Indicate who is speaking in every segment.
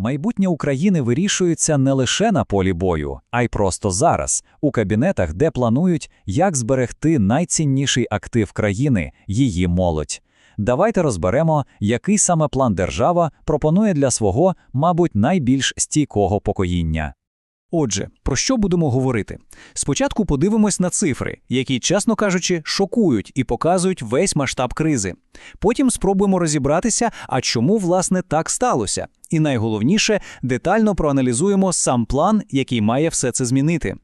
Speaker 1: Майбутнє України вирішується не лише на полі бою, а й просто зараз, у кабінетах, де планують, як зберегти найцінніший актив країни її молодь. Давайте розберемо, який саме план держава пропонує для свого, мабуть, найбільш стійкого покоїння.
Speaker 2: Отже, про що будемо говорити? Спочатку подивимось на цифри, які, чесно кажучи, шокують і показують весь масштаб кризи. Потім спробуємо розібратися, а чому власне так сталося. І найголовніше, детально проаналізуємо сам план, який має все це змінити.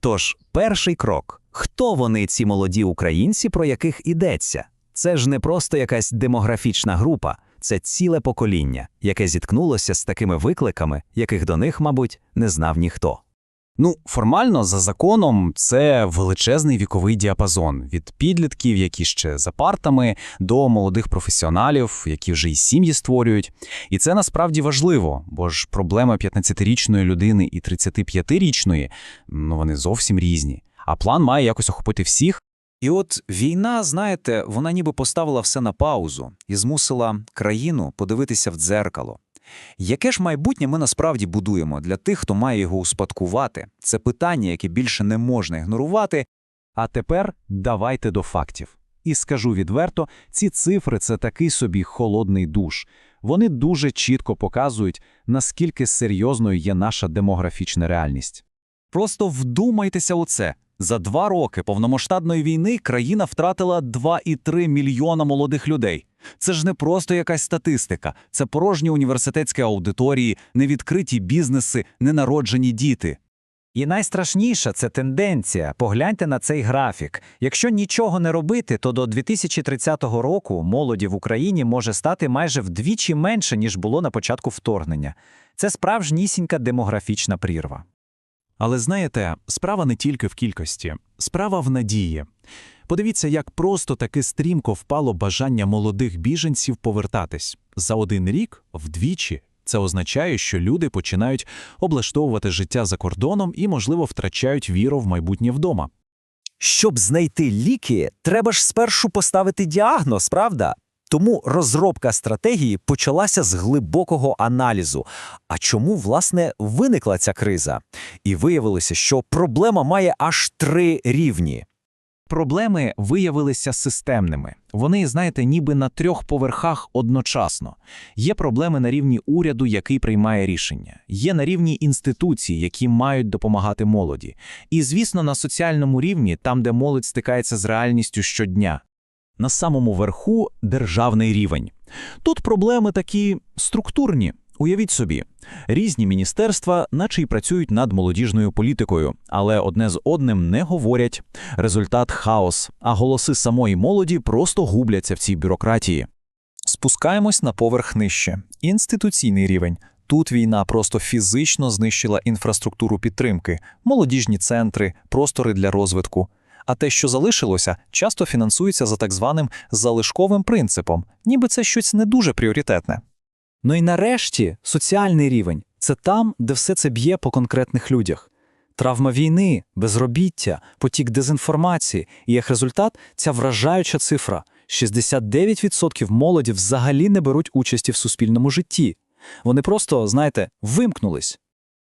Speaker 3: Тож, перший крок: хто вони, ці молоді українці, про яких ідеться? Це ж не просто якась демографічна група, це ціле покоління, яке зіткнулося з такими викликами, яких до них, мабуть, не знав ніхто.
Speaker 4: Ну, формально, за законом, це величезний віковий діапазон від підлітків, які ще за партами, до молодих професіоналів, які вже й сім'ї створюють. І це насправді важливо, бо ж проблема 15-річної людини і 35-річної, ну вони зовсім різні. А план має якось охопити всіх.
Speaker 2: І от війна, знаєте, вона ніби поставила все на паузу і змусила країну подивитися в дзеркало. Яке ж майбутнє ми насправді будуємо для тих, хто має його успадкувати? Це питання, яке більше не можна ігнорувати.
Speaker 5: А тепер давайте до фактів. І скажу відверто, ці цифри це такий собі холодний душ. Вони дуже чітко показують, наскільки серйозною є наша демографічна реальність.
Speaker 2: Просто вдумайтеся у це. За два роки повномасштабної війни країна втратила 2,3 мільйона молодих людей. Це ж не просто якась статистика, це порожні університетські аудиторії, невідкриті бізнеси, ненароджені діти.
Speaker 6: І найстрашніше це тенденція. Погляньте на цей графік. Якщо нічого не робити, то до 2030 року молоді в Україні може стати майже вдвічі менше, ніж було на початку вторгнення. Це справжнісінька демографічна прірва.
Speaker 5: Але знаєте, справа не тільки в кількості, справа в надії. Подивіться, як просто таки стрімко впало бажання молодих біженців повертатись. За один рік вдвічі. Це означає, що люди починають облаштовувати життя за кордоном і, можливо, втрачають віру в майбутнє вдома.
Speaker 3: Щоб знайти ліки, треба ж спершу поставити діагноз, правда? Тому розробка стратегії почалася з глибокого аналізу. А чому, власне, виникла ця криза? І виявилося, що проблема має аж три рівні.
Speaker 5: Проблеми виявилися системними. Вони, знаєте, ніби на трьох поверхах одночасно. Є проблеми на рівні уряду, який приймає рішення, є на рівні інституцій, які мають допомагати молоді. І, звісно, на соціальному рівні, там, де молодь стикається з реальністю щодня. На самому верху державний рівень. Тут проблеми такі структурні. Уявіть собі, різні міністерства, наче й працюють над молодіжною політикою, але одне з одним не говорять. Результат хаос, а голоси самої молоді просто губляться в цій бюрократії.
Speaker 2: Спускаємось на поверх нижче. Інституційний рівень. Тут війна просто фізично знищила інфраструктуру підтримки, молодіжні центри, простори для розвитку. А те, що залишилося, часто фінансується за так званим залишковим принципом, ніби це щось не дуже пріоритетне. Ну і нарешті соціальний рівень це там, де все це б'є по конкретних людях. Травма війни, безробіття, потік дезінформації і як результат ця вражаюча цифра 69% молоді взагалі не беруть участі в суспільному житті. Вони просто, знаєте, вимкнулись.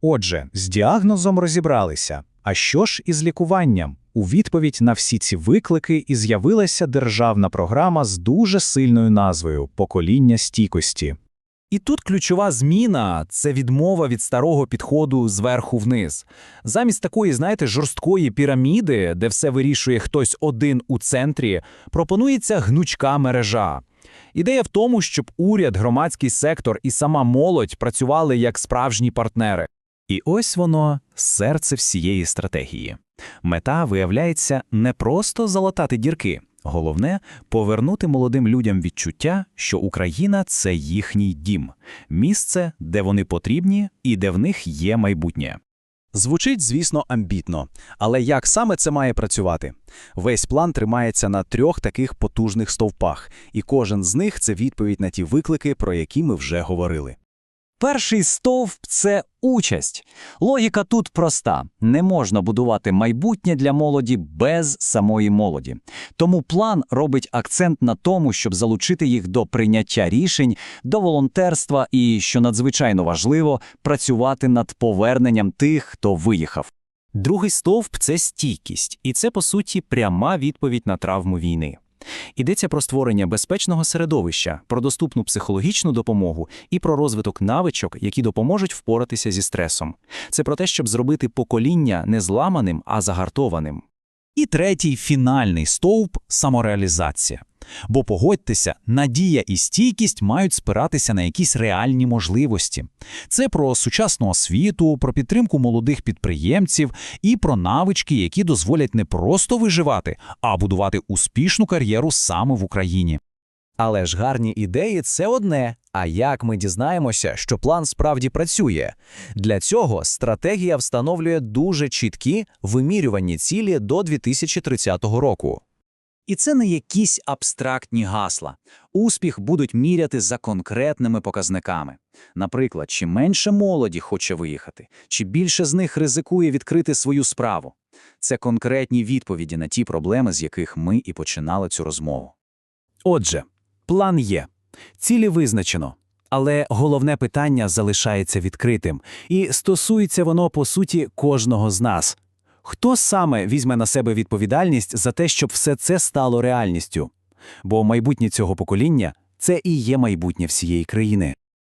Speaker 7: Отже, з діагнозом розібралися. А що ж із лікуванням? У відповідь на всі ці виклики і з'явилася державна програма з дуже сильною назвою Покоління стійкості.
Speaker 2: І тут ключова зміна це відмова від старого підходу зверху вниз. Замість такої, знаєте, жорсткої піраміди, де все вирішує хтось один у центрі, пропонується гнучка мережа. Ідея в тому, щоб уряд, громадський сектор і сама молодь працювали як справжні партнери.
Speaker 3: І ось воно серце всієї стратегії. Мета виявляється не просто залатати дірки. Головне повернути молодим людям відчуття, що Україна це їхній дім, місце, де вони потрібні і де в них є майбутнє.
Speaker 4: Звучить, звісно, амбітно, але як саме це має працювати? Весь план тримається на трьох таких потужних стовпах, і кожен з них це відповідь на ті виклики, про які ми вже говорили.
Speaker 6: Перший стовп це участь. Логіка тут проста: не можна будувати майбутнє для молоді без самої молоді. Тому план робить акцент на тому, щоб залучити їх до прийняття рішень, до волонтерства і, що надзвичайно важливо, працювати над поверненням тих, хто виїхав.
Speaker 3: Другий стовп це стійкість, і це, по суті, пряма відповідь на травму війни. Йдеться про створення безпечного середовища, про доступну психологічну допомогу і про розвиток навичок, які допоможуть впоратися зі стресом. Це про те, щоб зробити покоління не зламаним, а загартованим.
Speaker 1: І третій фінальний стовп самореалізація. Бо погодьтеся, надія і стійкість мають спиратися на якісь реальні можливості. Це про сучасну освіту, про підтримку молодих підприємців і про навички, які дозволять не просто виживати, а будувати успішну кар'єру саме в Україні.
Speaker 2: Але ж гарні ідеї це одне. А як ми дізнаємося, що план справді працює? Для цього стратегія встановлює дуже чіткі вимірювані цілі до 2030 року.
Speaker 6: І це не якісь абстрактні гасла. Успіх будуть міряти за конкретними показниками. Наприклад, чи менше молоді хоче виїхати, чи більше з них ризикує відкрити свою справу. Це конкретні відповіді на ті проблеми, з яких ми і починали цю розмову.
Speaker 3: Отже, план є, цілі визначено, але головне питання залишається відкритим, і стосується воно, по суті, кожного з нас. Хто саме візьме на себе відповідальність за те, щоб все це стало реальністю? Бо майбутнє цього покоління це і є майбутнє всієї країни.